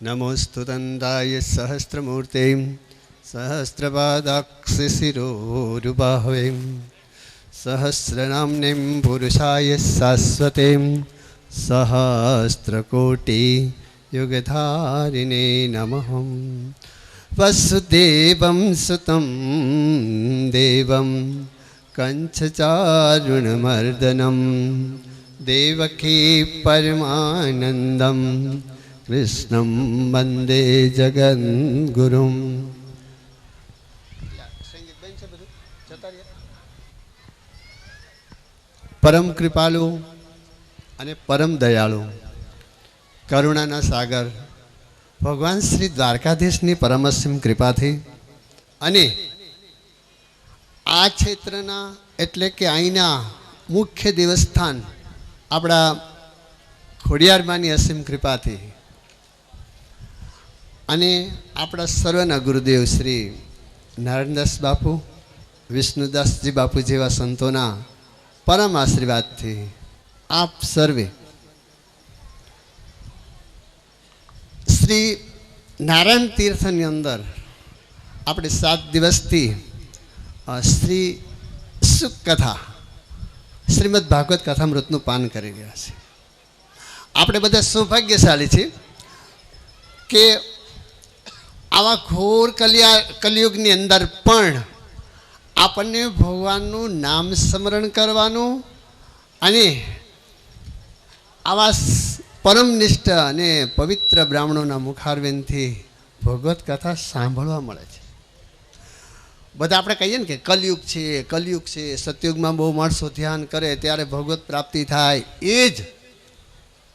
નમોસ્તુ તંદાય સહસ્રમૂર્તે સહસ્રપાદાક્ષિશિરોરુબાહવે સહસ્રનામને પુરુષાય શાશ્વતે સહસ્રકોટિ યુગધારિણે નમઃ વસુદેવં સુતમ દેવં કંછચારુણમર્દનમ દેવકી પરમાનંદમ કૃષ્ણં વંદે ગુરુ પરમ કૃપાલુ અને પરમ દયાળુ, કરુણાના સાગર, ભગવાન શ્રી દ્વારકાધીશની પરમસિમ કૃપાથી અને આ ક્ષેત્રના એટલે કે અહીંના મુખ્ય દેવસ્થાન આપણા ખોડિયારમાંની અસીમ કૃપાથી અને આપણા સર્વના ગુરુદેવ શ્રી નારાયણદાસ બાપુ, વિષ્ણુદાસજી બાપુ જેવા સંતોના પરમ આશીર્વાદથી આપ સર્વે શ્રી નારાયણ તીર્થની અંદર આપણે સાત દિવસથી શ્રી સુખ કથા શ્રીમદ ભાગવત કથામૃતનું પાન કરી રહ્યા છે આપણે બધા સૌભાગ્યશાળી છીએ કે આવા ઘોર કલિયા, કલિયુગની અંદર પણ આપણને ભગવાનનું નામ સ્મરણ કરવાનું અને આવા પરમનિષ્ઠ અને પવિત્ર બ્રાહ્મણોના મુખારવેનથી ભગવત કથા સાંભળવા મળે છે. બધા આપણે કહીએ ને કે કલયુગ છે કલયુગ છે, સતયુગમાં બહુ માણસો ધ્યાન કરે ત્યારે ભગવત પ્રાપ્તિ થાય, એ જ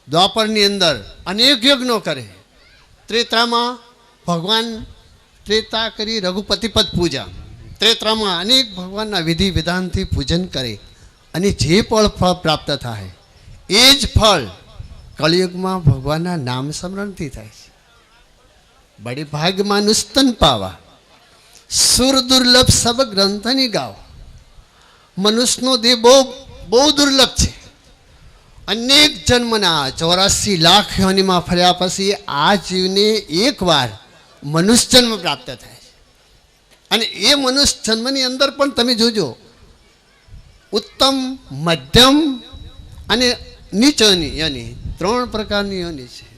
દ્વાપરની અંદર અનેક યજ્ઞો કરે. ત્રેતામાં ભગવાન ત્રેતા કરી રઘુપતિ પદ પૂજા. ત્રેતામાં અનેક ભગવાનના વિધિ વિધાનથી પૂજન કરે અને જે પણ ફળ પ્રાપ્ત થાય, એ જ ફળ કળિયુગમાં ભગવાનના નામ સ્મરણથી થાય છે. બડી ભાગમાં નુસ્તન પાવા, સુર દુર્લભ સબ ગ્રંથની ગાવ મનુષ્યનો દેહ બહુ બહુ દુર્લભ છે. અનેક જન્મના ચોરાસી લાખ યોનીમાં ફર્યા પછી આ જીવને એકવાર મનુષ્ય જન્મ પ્રાપ્ત થાય છે. અને એ મનુષ્ય જન્મની અંદર પણ તમે જોજો, ઉત્તમ, મધ્યમ અને નીચોની યોની ત્રણ પ્રકારની યોની છે.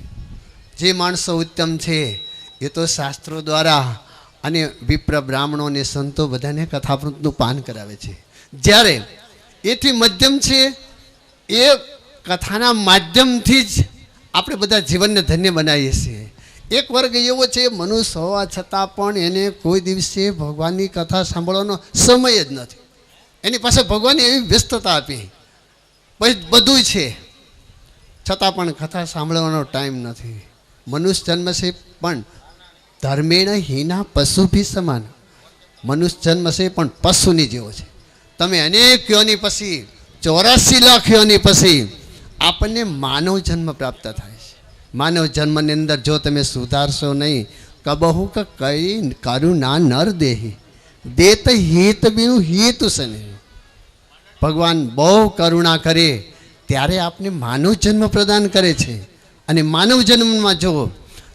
જે માણસો ઉત્તમ છે, એ તો શાસ્ત્રો દ્વારા અને વિપ્ર બ્રાહ્મણો અને સંતો બધાને કથામૃતનું પાન કરાવે છે. જ્યારે એથી મધ્યમ છે, એ કથાના માધ્યમથી જ આપણે બધા જીવનને ધન્ય બનાવીએ છીએ. એક વર્ગ એવો છે, મનુષ્ય હોવા છતાં પણ એને કોઈ દિવસે ભગવાનની કથા સાંભળવાનો સમય જ નથી. એની પાસે ભગવાને એવી વ્યસ્તતા આપી. પછી બધું છે. છતાં પણ કથા સાંભળવાનો ટાઈમ નથી. મનુષ્ય જન્મ છે પણ ધર્મેણ હિના પશુ ભી સમાન. મનુષ્ય જન્મ છે પણ પશુની જેવો છે. તમે અનેક યોની પછી, ચોરાસી લાખ યોની પછી, આપણને માનવ જન્મ પ્રાપ્ત થાય છે. માનવ જન્મની અંદર જો તમે સુધારશો નહીં, કબહુ કે કઈ કરુણા નર દેહી. દેત હિત બીનું હિત સને ભગવાન બહુ કરુણા કરે, ત્યારે આપને માનવ જન્મ પ્રદાન કરે છે. અને માનવ જન્મમાં જો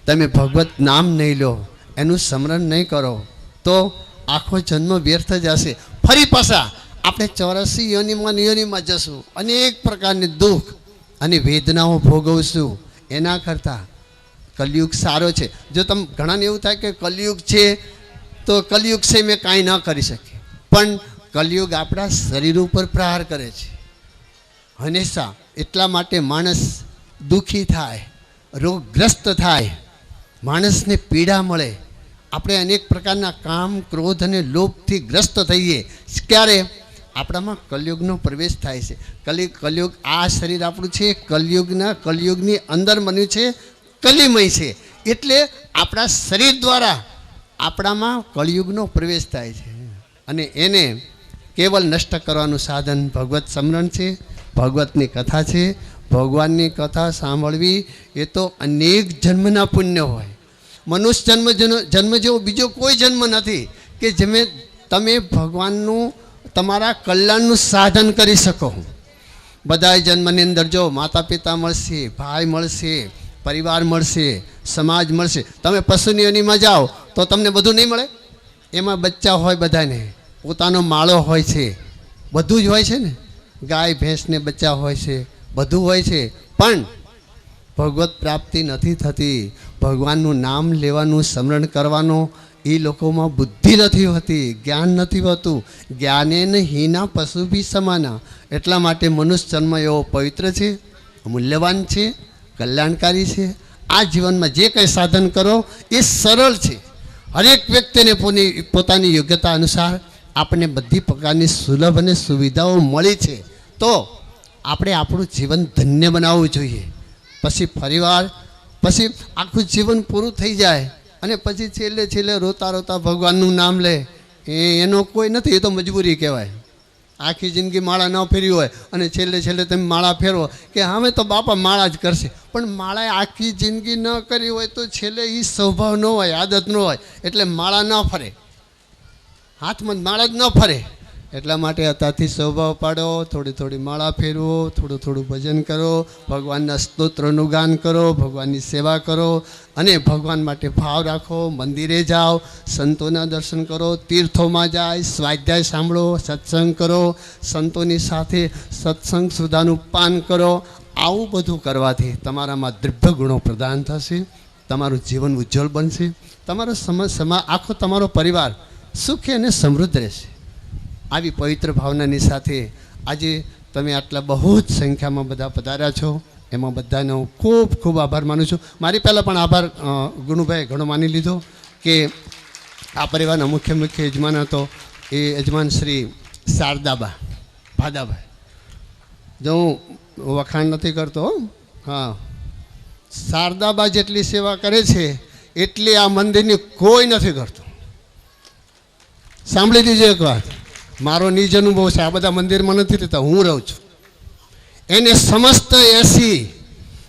તમે ભગવત નામ નહીં લો, એનું સ્મરણ નહીં કરો, તો આખો જન્મ વ્યર્થ જશે. ફરી પાછા આપણે ચોરાસી યોનિમાં યોનિમાં જશું. અનેક પ્રકારની દુઃખ અને વેદનાઓ ભોગવશું. એના કરતાં કલયુગ સારો છે. જો તમે ઘણાને એવું થાય કે કલયુગ છે, તો કલયુગ છે મેં કાંઈ ન કરી શકીએ. પણ કલયુગ આપણા શરીર ઉપર પ્રહાર કરે છે. હંમેશા એટલા માટે માણસ દુઃખી થાય, રોગગ્રસ્ત થાય, માણસને પીડા મળે. આપણે અનેક પ્રકારના કામ, ક્રોધ અને લોભથી ગ્રસ્ત થઈએ. ક્યારે? આપણામાં કલયુગનો પ્રવેશ થાય છે. કલિ, કલયુગ આ શરીર આપણું છે, કલયુગના કલયુગની અંદર બન્યું છે, કલિમય છે. એટલે આપણા શરીર દ્વારા આપણામાં કળિયુગનો પ્રવેશ થાય છે. અને એને કેવલ નષ્ટ કરવાનું સાધન ભગવત સમરણ છે, ભગવતની કથા છે. ભગવાનની કથા સાંભળવી એ તો અનેક જન્મના પુણ્ય હોય. મનુષ્ય જન્મ જન્મ જેવો બીજો કોઈ જન્મ નથી કે જેમે તમે ભગવાનનું તમારા કલ્યાણનું સાધન કરી શકો બધા જન્મની અંદર જો માતા પિતા મળશે, ભાઈ મળશે, પરિવાર મળશે, સમાજ મળશે, તમે પશુની યોનિમાં જાઓ તો તમને બધું નહીં મળે? એમાં બચ્ચા હોય બધાને, પોતાનો માળો હોય છે, બધું જ હોય છે ને? ગાય, ભેંસને બચ્ચા હોય છે, બધું હોય છે. પણ ભગવત પ્રાપ્તિ નથી થતી. ભગવાનનું નામ લેવાનું, સ્મરણ કરવાનું એ લોકોમાં બુદ્ધિ નથી હોતી, જ્ઞાન નથી હોતું. જ્ઞાને હીના પશુ બી સમાના એટલા માટે મનુષ્ય જન્મ એવો પવિત્ર છે, મૂલ્યવાન છે, કલ્યાણકારી છે. આ જીવનમાં જે કંઈ સાધન કરો, એ સરળ છે. હરેક વ્યક્તિને પોની, પોતાની યોગ્યતા અનુસાર આપણને બધી પ્રકારની સુલભ અને સુવિધાઓ મળી છે. તો આપણે આપણું જીવન ધન્ય બનાવવું જોઈએ. પછી ફરીવાર પછી આખું જીવન પૂરું થઈ જાય. અને પછી છેલ્લે છેલ્લે રોતા રોતા ભગવાનનું નામ લે. એ એનો કોઈ નથી, એ તો મજબૂરી કહેવાય. આખી જિંદગી માળા ન ફેરવી હોય અને છેલ્લે છેલ્લે તમે માળા ફેરવો કે હવે તો બાપા માળા જ કરશે. પણ માળાએ આખી જિંદગી ન કરી હોય તો છેલ્લે એ સ્વભાવ ન હોય, આદત ન હોય. એટલે માળા ન ફરે. હાથમાં માળા જ ન ફરે. એટલા માટે અત્યારથી સ્વભાવ પાડો, થોડી થોડી માળા ફેરવો, થોડું થોડું ભજન કરો, ભગવાનના સ્તોત્રનું ગાન કરો, ભગવાનની સેવા કરો અને ભગવાન માટે ભાવ રાખો, મંદિરે જાઓ, સંતોના દર્શન કરો, તીર્થોમાં જાય, સ્વાધ્યાય સાંભળો, સત્સંગ કરો, સંતોની સાથે સત્સંગ સુધાનું પાન કરો, આવું બધું કરવાથી તમારામાં દ્રવ્ય ગુણો પ્રદાન થશે, તમારું જીવન ઉજ્જવળ બનશે, તમારો સમા સમા, આખો તમારો પરિવાર સુખી અને સમૃદ્ધ રહેશે. આવી પવિત્ર ભાવનાની સાથે આજે તમે આટલા બહુ જ સંખ્યામાં બધા પધાર્યા છો. એમાં બધાનો હું ખૂબ ખૂબ આભાર માનું છું. મારી પહેલાં પણ આભાર ગુણુભાઈ ઘણો માની લીધો કે આ પરિવારના મુખ્ય મુખ્ય યજમાન હતો. એ યજમાન શ્રી શારદાબા, ભાદાભાઈ. જો હું વખાણ નથી કરતો હા. શારદાબા જેટલી સેવા કરે છે, એટલી આ મંદિરની કોઈ નથી કરતું. સાંભળી લીજો એક વાત. મારો નિજ અનુભવ છે. આ બધા મંદિરમાં નથી રહેતા. હું રહું છું. એને સમસ્ત એસી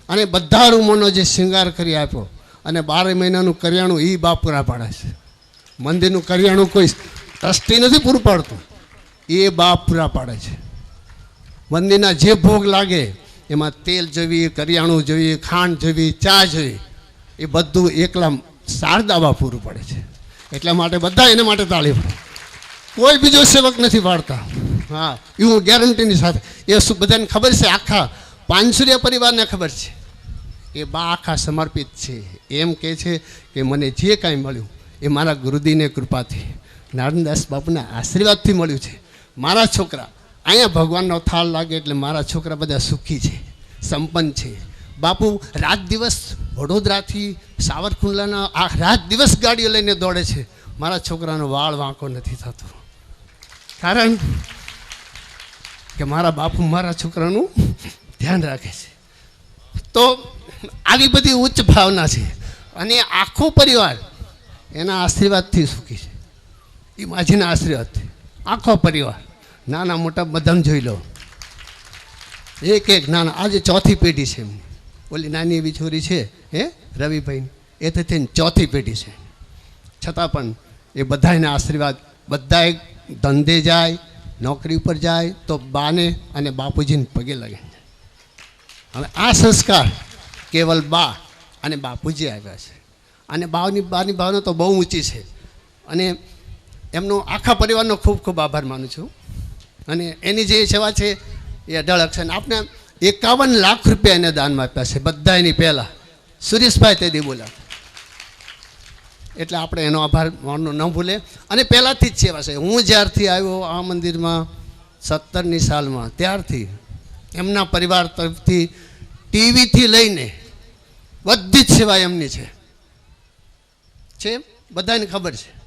અને બધા રૂમોનો જે શૃંગાર કરી આપ્યો અને બાર મહિનાનું કરિયાણું એ બાપ પૂરા પાડે છે. મંદિરનું કરિયાણું કોઈ ટ્રસ્ટી નથી પૂરું પાડતું. એ બાપ પૂરા પાડે છે. મંદિરના જે ભોગ લાગે, એમાં તેલ જોઈએ, કરિયાણું જોઈએ, ખાંડ જોઈએ, ચા જોઈએ, એ બધું એકલા શારદાબા પૂરું પડે છે. એટલા માટે બધા એના માટે તાળી પાડો કોઈ બીજો સેવક નથી વાળતા. હા. એ હું ગેરંટીની સાથે એ શું બધાને ખબર છે? આખા પાંચસુરિયા પરિવારને ખબર છે. એ બા આખા સમર્પિત છે. એમ કહે છે કે મને જે કાંઈ મળ્યું એ મારા ગુરુદીને કૃપાથી નારાયણદાસ બાપુના આશીર્વાદથી મળ્યું છે. મારા છોકરા અહીંયા ભગવાનનો થાળ લાગે એટલે મારા છોકરા બધા સુખી છે સંપન્ન છે. બાપુ રાત દિવસ વડોદરાથી સાવરકુંડલાના આ રાત દિવસ ગાડીઓ લઈને દોડે છે. મારા છોકરાનો વાળ વાંકો નથી થતો. કારણ કે મારા બાપુ મારા છોકરાનું ધ્યાન રાખે છે. તો આવી બધી ઉચ્ચ ભાવના છે અને આખો પરિવાર એના આશીર્વાદથી સુખી છે. એ માજીના આશીર્વાદથી. આખો પરિવાર. નાના મોટા બધાને જોઈ લો. એક એક નાના. આજે ચોથી પેઢી છે એમની. ઓલી નાની એવી છોરી છે, હે રવિભાઈ એ તો થઈને ચોથી પેઢી છે. છતાં પણ એ બધાના આશીર્વાદ બધા ધંધે જાય, નોકરી ઉપર જાય, તો બાને અને બાપુજીને પગે લાગે. હવે આ સંસ્કાર કેવલ બા અને બાપુજી આવ્યા છે. અને બાની બાની ભાવના તો બહુ ઊંચી છે. અને એમનો આખા પરિવારનો ખૂબ ખૂબ આભાર માનું છું. અને એની જે સેવા છે એ અઢાર અક્ષર. આપણે એકાવન લાખ રૂપિયા એને દાનમાં આપ્યા છે બધા એની પહેલાં. સુરેશભાઈ તે બોલ્યા એટલે આપણે એનો આભાર માનનો ન ભૂલે. અને પહેલાંથી જ સેવા છે. હું જ્યારથી આવ્યો આ મંદિરમાં સત્તરની સાલમાં, ત્યારથી એમના પરિવાર તરફથી ટીવીથી લઈને બધી જ સેવા એમની છે. છે બધાને ખબર છે.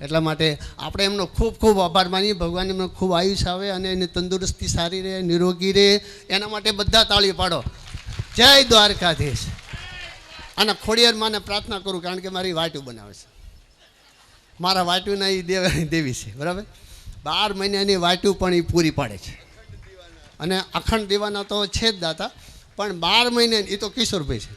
એટલા માટે આપણે એમનો ખૂબ ખૂબ આભાર માનીએ. ભગવાન એમનો ખૂબ આયુષ આવે અને એની તંદુરસ્તી સારી રહે, નિરોગી રહે. એના માટે બધા તાળી પાડો. જય દ્વારકાધીશ. અને ખોડિયાર માને પ્રાર્થના કરું કારણ કે મારી વાટું બનાવે છે. મારા વાટુના એ દેવ દેવી છે, બરાબર? બાર મહિનાની વાટું પણ એ પૂરી પાડે છે. અને અખંડ દેવાના તો છે જ દાતા, પણ બાર મહિને એ તો કિશોરભાઈ છે.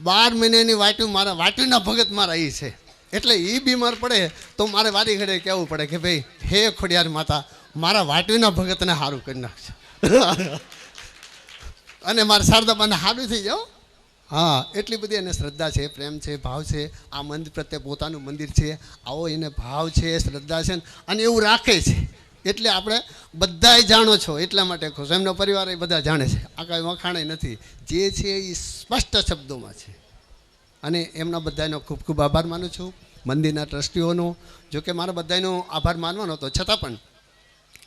બાર મહિનાની વાટું મારા વાટ્યુંના ભગત મારા એ છે. એટલે એ બીમાર પડે તો મારે વારી ઘડે કહેવું પડે કે ભાઈ, હે ખોડિયાર માતા, મારા વાટવીના ભગતને સારું કરી નાખજો. અને મારા શારદાબાને સારું થઈ જાઓ. હા, એટલી બધી એને શ્રદ્ધા છે, પ્રેમ છે, ભાવ છે. આ મંદિર પ્રત્યે પોતાનું મંદિર છે. આવો એને ભાવ છે, શ્રદ્ધા છે અને એવું રાખે છે. એટલે આપણે બધાય જાણો છો, એટલા માટે ખુશ. એમનો પરિવાર એ બધા જાણે છે. આ કાંઈ વખાણે નથી. જે છે એ સ્પષ્ટ શબ્દોમાં છે. અને એમના બધાનો ખૂબ ખૂબ આભાર માનું છું. મંદિરના ટ્રસ્ટીઓનો, જોકે મારા બધાનો આભાર માનવાનો હતો. છતાં પણ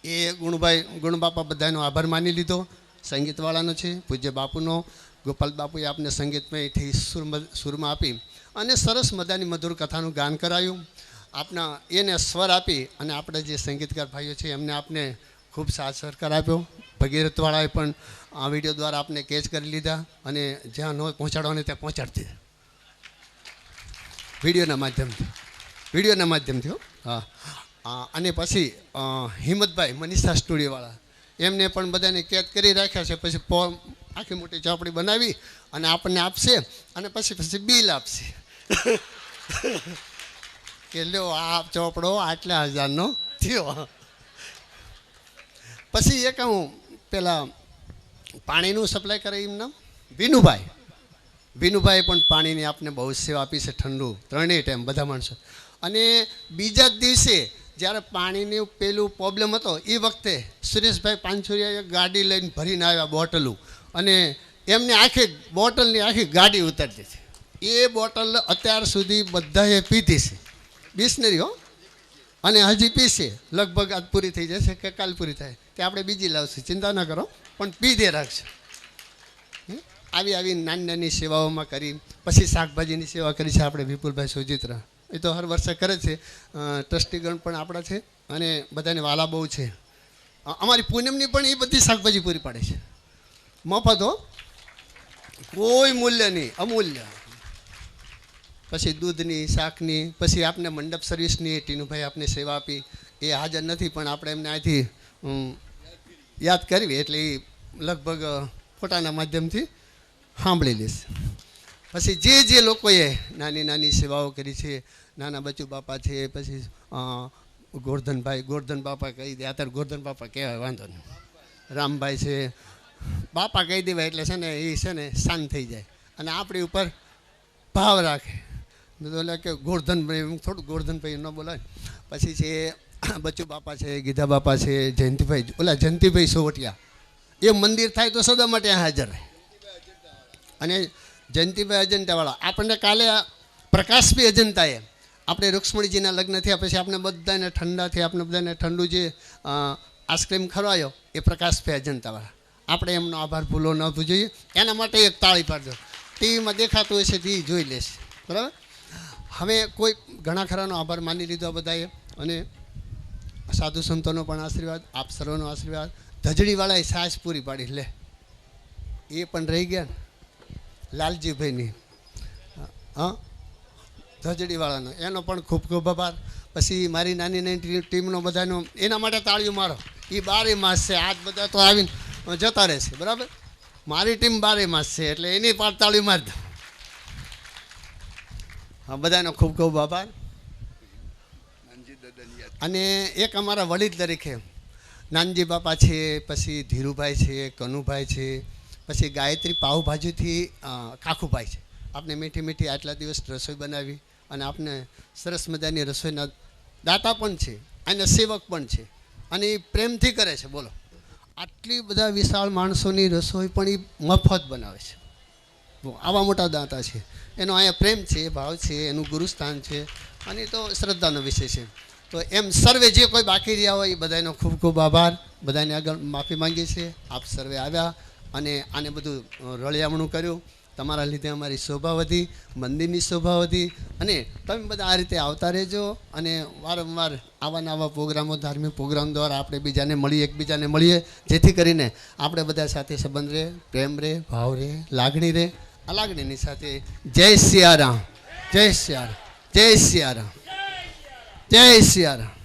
એ ગુણભાઈ, ગુણબાપા બધાનો આભાર માની લીધો. સંગીતવાળાનો છે, પૂજ્ય બાપુનો ગોપાલ બાપુએ આપને સંગીતમયથી સુરમાં સુરમાં આપી અને સરસ મજાની મધુર કથાનું ગાન કરાયું. આપના, એને સ્વર આપી અને આપણે જે સંગીતકાર ભાઈઓ છે એમને આપને ખૂબ સાથ સહકાર આપ્યો ભગીરથવાળાએ પણ આ વીડિયો દ્વારા આપને કેચ કરી લીધા અને જ્યાં ન પહોંચાડવાને ત્યાં પહોંચાડતી. વિડીયોના માધ્યમથી. વિડીયોના માધ્યમથી હા. અને પછી હિંમતભાઈ મનીષા સ્ટુડિયોવાળા. એમને પણ બધાને કેદ કરી રાખ્યા છે. પછી પો આખી મોટી ચોપડી બનાવી અને આપણને આપશે અને પછી પછી બિલ આપશે. કે લ્યો આ ચોપડો આટલા હજારનો થયો. પછી એક હું પેલા પાણીનું સપ્લાય કરે એમના? વિનુભાઈ. વિનુભાઈ પણ પાણીની આપને બહુ સેવા આપી છે ઠંડુ. ત્રણેય ટાઈમ બધા માણસો. અને બીજા જ દિવસે જ્યારે પાણીની પેલું પ્રોબ્લેમ હતો, એ વખતે સુરેશભાઈ પાંચોરિયા ગાડી લઈને ભરીને આવ્યા બોટલું. અને એમને આખી બોટલની આખી ગાડી ઉતારી દીધી એ બોટલ અત્યાર સુધી બધાએ પીધી છે. બિસ્નરી હો. અને હજી પીશે લગભગ આજ પૂરી થઈ જશે કે કાલ પૂરી થાય. તે આપણે બીજી લાવશું. ચિંતા ન કરો. પણ પીધે રાખશે? આવી આવી નાની નાની સેવાઓમાં કરી. પછી શાકભાજીની સેવા કરી છે આપણે વિપુલભાઈ સુજિત્રા. એ તો હર વર્ષે કરે છે. ટ્રસ્ટીગણ પણ આપણા છે અને બધાને વાલા બહુ છે. અમારી પૂનમની પણ એ બધી શાકભાજી પૂરી પાડે છે. મફત હો. કોઈ મૂલ્ય નહીં, અમૂલ્ય. પછી દૂધની, શાકની, પછી આપને મંડપ સર્વિસની ટીનુભાઈ આપને સેવા આપી. એ હાજર નથી, પણ આપણે એમને અહીંથી યાદ કરવી. એટલે એ લગભગ ફોટાના માધ્યમથી સાંભળી લેશે. પછી જે જે લોકોએ નાની નાની સેવાઓ કરી છે, નાના બચુ બાપા છે, પછી ગોરધનભાઈ, ગોરધન બાપા કહી દે, અત્યારે ગોરધન બાપા કહેવાય, વાંધો નહીં. રામભાઈ છે, બાપા કહી દેવાય એટલે છે ને એ છે ને શાંત થઈ જાય અને આપણી ઉપર ભાવ રાખે. ઓલા કે ગોરધનભાઈ થોડું ગોરધનભાઈ ન બોલાય. પછી છે બચ્ચુ બાપા છે, ગીધા બાપા છે, જયંતિભાઈ, ઓલા જયંતિભાઈ સોવટિયા. એ મંદિર થાય તો સદા માટે હાજર રહે. અને જયંતિભાઈ અજંતાવાળા. આપણને કાલે પ્રકાશભાઈ અજંતાએ આપણે રુક્ષ્મણીજીના લગ્ન થયા પછી આપણે બધાને ઠંડાથી આપણે બધાને ઠંડુ જે આઈસ્ક્રીમ ખરવાયો એ પ્રકાશભાઈ અજંતાવાળા. આપણે એમનો આભાર ભૂલો ન ભૂ જોઈએ એના માટે એક તાળી પાડજો. ટીવીમાં દેખાતું હશે તે જોઈ લેશે. બરાબર? હવે કોઈ ઘણા ખરાનો આભાર માની લીધો બધાએ. અને સાધુ સંતોનો પણ આશીર્વાદ, આપ સર્વનો આશીર્વાદ. ધજડીવાળાએ સાસ પૂરી પાડી. લે. એ પણ રહી ગયા લાલજીભાઈની. હા ધજડીવાળાનો. એનો પણ ખૂબ ખૂબ આભાર. પછી મારી નાની નાની ટીમનો બધાનો, એના માટે તાળીઓ મારો. એ બારે માસ છે. આજ બધા તો આવીને જતા રહેશે બરાબર? મારી ટીમ બારે માસ છે, એટલે એની પણ તાળીઓ મારી દો હા, બધાનો ખૂબ ખૂબ આભાર. અને એક અમારા વડીલ તરીકે નાનજી બાપા છે, પછી ધીરુભાઈ છે, કનુભાઈ છે પછી ગાયત્રી પાઉભાજીથી કાખુભાઈ છે. આપણે મીઠી મીઠી આટલા દિવસ રસોઈ બનાવી અને આપને સરસ મજાની રસોઈના દાતા પણ છે, અને સેવક પણ છે, અને એ પ્રેમથી કરે છે, બોલો. આટલી બધા વિશાળ માણસોની રસોઈ પણ એ મફત બનાવે છે. આવા મોટા દાતા છે. એનો અહીંયા પ્રેમ છે, ભાવ છે, એનું ગુરુસ્થાન છે, અને તો શ્રદ્ધાનો વિષય છે. તો એમ સર્વે જે કોઈ બાકી રહ્યા હોય એ બધાનો ખૂબ ખૂબ આભાર. બધાને આગળ માફી માંગીએ છીએ. આપ સર્વે આવ્યા. અને આને બધું રળિયામણું કર્યું. તમારા લીધે અમારી શોભા વધી, મંદિરની શોભા વધી. અને તમે બધા આ રીતે આવતા રહેજો અને વારંવાર આવા નવા પ્રોગ્રામો, ધાર્મિક પ્રોગ્રામ દ્વારા આપણે બીજાને મળીએ, એકબીજાને મળીએ. જેથી કરીને આપણે બધા સાથે સંબંધ રહે, પ્રેમ રહે, ભાવ રહે, લાગણી રહે. આ લાગણીની સાથે જય સિયારામ. જય સિયારામ. જય સિયારામ. જય સિયારામ.